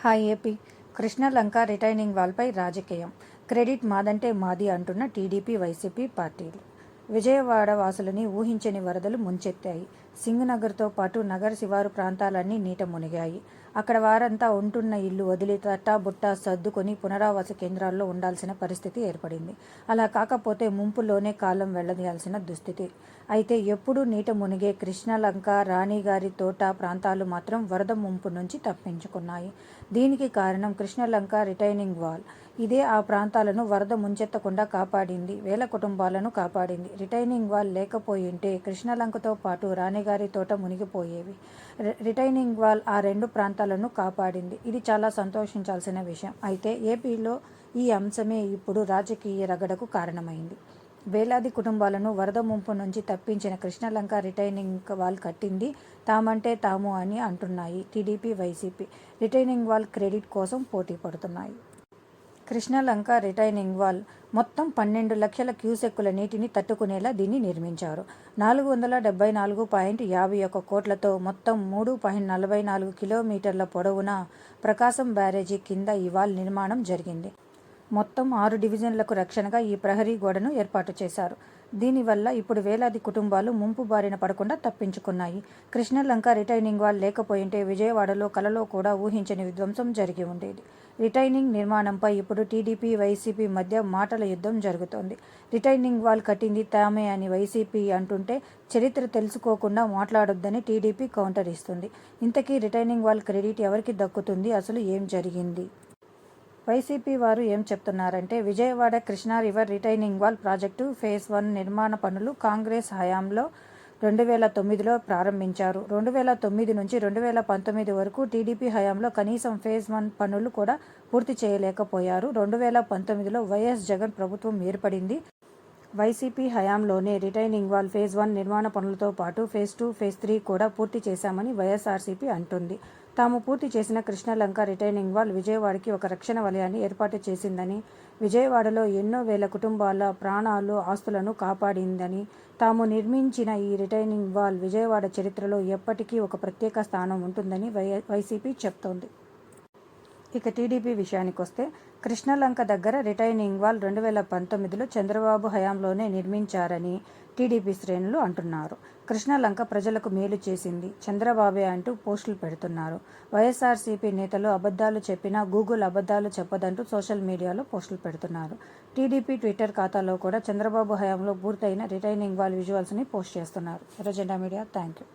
Hi AP. Krishna Lanka retaining వాల్పై రాజకీయం. Credit మాదంటే మాది అంటున్న టీడీపీ వైసీపీ పార్టీలు. విజయవాడ వాసులని ఊహించని వరదలు ముంచెత్తాయి. సింగనగర్తో పాటు నగర శివారు ప్రాంతాలన్నీ నీట మునిగాయి. అక్కడ వారంతా ఉంటున్న ఇల్లు వదిలి తట్టాబుట్టా సర్దుకొని పునరావాస కేంద్రాల్లో ఉండాల్సిన పరిస్థితి ఏర్పడింది. అలా కాకపోతే ముంపులోనే కాలం వెళ్ళదీయాల్సిన దుస్థితి. అయితే ఎప్పుడూ నీట మునిగే కృష్ణలంక రాణిగారి తోట ప్రాంతాలు మాత్రం వరద ముంపు నుంచి తప్పించుకున్నాయి. దీనికి కారణం కృష్ణలంక రిటైనింగ్ వాల్. ఇదే ఆ ప్రాంతాలను వరద ముంచెత్తకుండా కాపాడింది వేల కుటుంబాలను కాపాడింది. రిటైనింగ్ వాల్ లేకపోయింటే కృష్ణలంకతో పాటు రాణిగారి గారి తోట మునిగిపోయేవి. రిటైనింగ్ వాల్ ఆ రెండు ప్రాంతాలను కాపాడింది. ఇది చాలా సంతోషించాల్సిన విషయం. అయితే ఏపీలో ఈ అంశమే ఇప్పుడు రాజకీయ రగడకు కారణమైంది. వేలాది కుటుంబాలను వరద ముంపు నుంచి తప్పించిన కృష్ణలంక రిటైనింగ్ వాల్ కట్టింది తామంటే తాము అని అంటున్నాయి TDP YCP. Retaining wall credit కోసం పోటీ పడుతున్నాయి. Krishnalanka retaining wall. మొత్తం పన్నెండు లక్షల క్యూసెక్కుల నీటిని తట్టుకునేలా దీన్ని నిర్మించారు. నాలుగు వందల డెబ్బై నాలుగు పాయింట్ యాభై ఒక్క కోట్లతో మొత్తం మూడు పాయింట్ నలభై నాలుగు కిలోమీటర్ల పొడవున ప్రకాశం బ్యారేజీ కింద ఈ వాల్ నిర్మాణం జరిగింది. మొత్తం ఆరు డివిజన్లకు రక్షణగా ఈ ప్రహరీ గోడను ఏర్పాటు చేశారు. దీనివల్ల ఇప్పుడు వేలాది కుటుంబాలు ముంపు బారిన పడకుండా తప్పించుకున్నాయి. కృష్ణలంక రిటైనింగ్ వాల్ లేకపోయింటే విజయవాడలో కలలో కూడా ఊహించని విధ్వంసం జరిగి ఉండేది. రిటైనింగ్ నిర్మాణంపై ఇప్పుడు టీడీపీ వైసీపీ మధ్య మాటల యుద్ధం జరుగుతోంది. రిటైనింగ్ వాల్ కట్టింది తామే అని వైసీపీ అంటుంటే చరిత్ర తెలుసుకోకుండా మాట్లాడొద్దని టీడీపీ కౌంటర్ ఇస్తుంది. ఇంతకీ రిటైనింగ్ వాల్ క్రెడిట్ ఎవరికి దక్కుతుంది? అసలు ఏం జరిగింది? వైసీపీ వారు ఏం చెప్తున్నారంటే Vijayawada Krishna river retaining wall project phase one నిర్మాణ పనులు కాంగ్రెస్ హయాంలో రెండు వేల తొమ్మిదిలో ప్రారంభించారు. రెండు వేల తొమ్మిది నుంచి రెండు వేల పంతొమ్మిది వరకు టీడీపీ హయాంలో కనీసం ఫేజ్ వన్ పనులు కూడా పూర్తి చేయలేకపోయారు. రెండు వేల పంతొమ్మిదిలో వైఎస్ జగన్ ప్రభుత్వం ఏర్పడింది. వైసీపీ హయాంలోనే రిటైనింగ్ వాల్ ఫేజ్ వన్ నిర్మాణ పనులతో పాటు ఫేజ్ టూ ఫేజ్ త్రీ కూడా పూర్తి చేశామని వైఎస్ఆర్సీపీ అంటుంది. తాము పూర్తి చేసిన కృష్ణలంక రిటైనింగ్ వాల్ విజయవాడకి ఒక రక్షణ వలయాన్ని ఏర్పాటు చేసిందని విజయవాడలో ఎన్నో వేల కుటుంబాల ప్రాణాలు ఆస్తులను కాపాడిందని తాము నిర్మించిన ఈ రిటైనింగ్ వాల్ విజయవాడ చరిత్రలో ఎప్పటికీ ఒక ప్రత్యేక స్థానం ఉంటుందని వై వైసీపీ చెప్తోంది. ఇక టీడీపీ విషయానికి వస్తే కృష్ణలంక దగ్గర రిటైనింగ్ వాల్ రెండు వేల పంతొమ్మిదిలో చంద్రబాబు హయాంలోనే నిర్మించారని టీడీపీ శ్రేణులు అంటున్నారు. కృష్ణలంక ప్రజలకు మేలు చేసింది చంద్రబాబే అంటూ పోస్టులు పెడుతున్నారు. వైఎస్ఆర్సీపీ నేతలు అబద్ధాలు చెప్పినా గూగుల్ అబద్ధాలు చెప్పదంటూ సోషల్ మీడియాలో పోస్టులు పెడుతున్నారు. టీడీపీ ట్విట్టర్ ఖాతాలో కూడా చంద్రబాబు హయాంలో పూర్తయిన రిటైనింగ్ వాల్ విజువల్స్ని పోస్ట్ చేస్తున్నారు. ఎర్రజెండా మీడియా థ్యాంక్ యూ